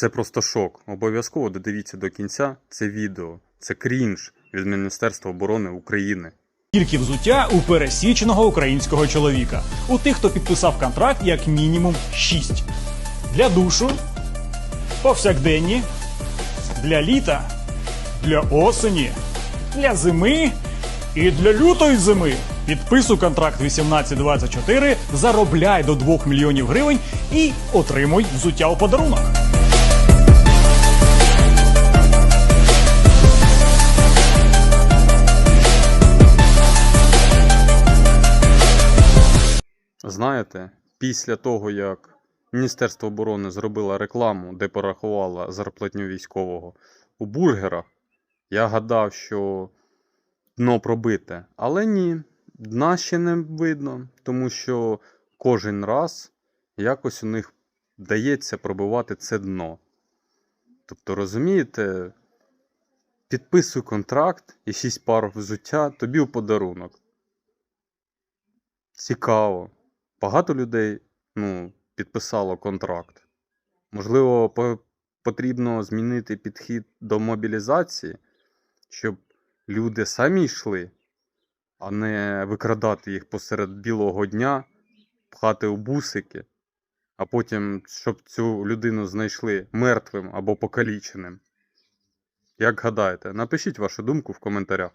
Це просто шок. Обов'язково додивіться до кінця це відео. Це крінж від Міністерства оборони України. Тільки взуття у пересіченого українського чоловіка. У тих, хто підписав контракт, як мінімум 6. Для душу, повсякденні, для літа, для осені, для зими і для лютої зими. Підписуй контракт 1824, заробляй до 2 мільйонів гривень і отримуй взуття у подарунок. Знаєте, після того, як Міністерство оборони зробило рекламу, де порахувало зарплатню військового у бургерах, я гадав, що дно пробите. Але ні, дна ще не видно, тому що кожен раз якось у них вдається пробивати це дно. Тобто, розумієте, підписуй контракт і 6 пар взуття тобі у подарунок. Цікаво. Багато людей ну, підписало контракт. Можливо, по- потрібно змінити підхід до мобілізації, щоб люди самі йшли, а не викрадати їх посеред білого дня, пхати у бусики, а потім, щоб цю людину знайшли мертвим або покаліченим. Як гадаєте, напишіть вашу думку в коментарях.